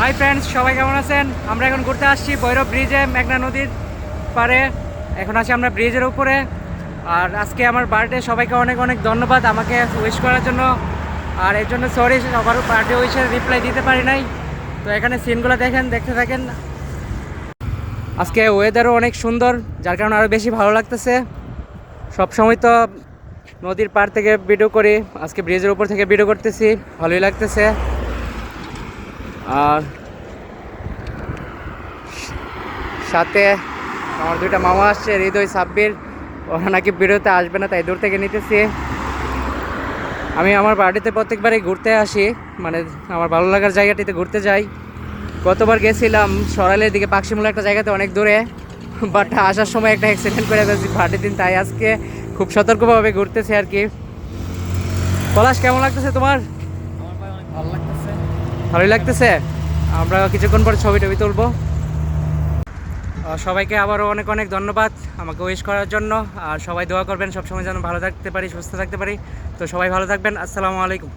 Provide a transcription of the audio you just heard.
Hi friends সবাই কেমন আছেন? আমরা এখন ঘুরতে আসছি ভৈরব ব্রিজে, মেঘনা নদীর পারে এখন আছি আমরা ব্রিজের উপরে। আর আজকে আমার বার্থডে, সবাইকে অনেক অনেক ধন্যবাদ আমাকে উইশ করার জন্য। আর এর জন্য সরি সবার বার্থডে উইশের রিপ্লাই দিতে পারি নাই। তো এখানে সিনগুলো দেখেন, দেখতে থাকেন। আজকে ওয়েদারও অনেক সুন্দর, যার কারণে আরও বেশি ভালো লাগতেছে। সব সময় তো নদীর পাড় থেকে ভিডিও করি, আজকে ব্রিজের উপর থেকে ভিডিও করতেছি, ভালোই লাগতেছে। আর সাথে আমার দুইটা মামা আসছে, হৃদয়, সাব্বির। ওরা নাকি ভিডিওতে আসবে না, তাই দূর থেকে নিতেছি। আমি আমার বাড়িতে প্রত্যেকবারই ঘুরতে আসি মানে আমার ভালো লাগার জায়গাটিতে ঘুরতে যাই। গতবার গেছিলাম সরাইলের দিকে, পাকশিমুলা একটা জায়গাতে অনেক দূরে। বাট আসার সময় একটা অ্যাক্সিডেন্ট করে ফেলছি পার্টির দিন, তাই আজকে খুব সতর্কভাবে ঘুরতেছি আর কি। পলাশ, কেমন লাগতেছে তোমার? ভালো লাগতেছে। ভালোই লাগতেছে। আমরা কিছুক্ষণ পরে ছবি টবি তুলবো। সবাইকে আবারও অনেক অনেক ধন্যবাদ আমাকে উইশ করার জন্য। আর সবাই দোয়া করবেন, সবসময় যেন ভালো থাকতে পারি, সুস্থ থাকতে পারি। তো সবাই ভালো থাকবেন, আসসালামু আলাইকুম।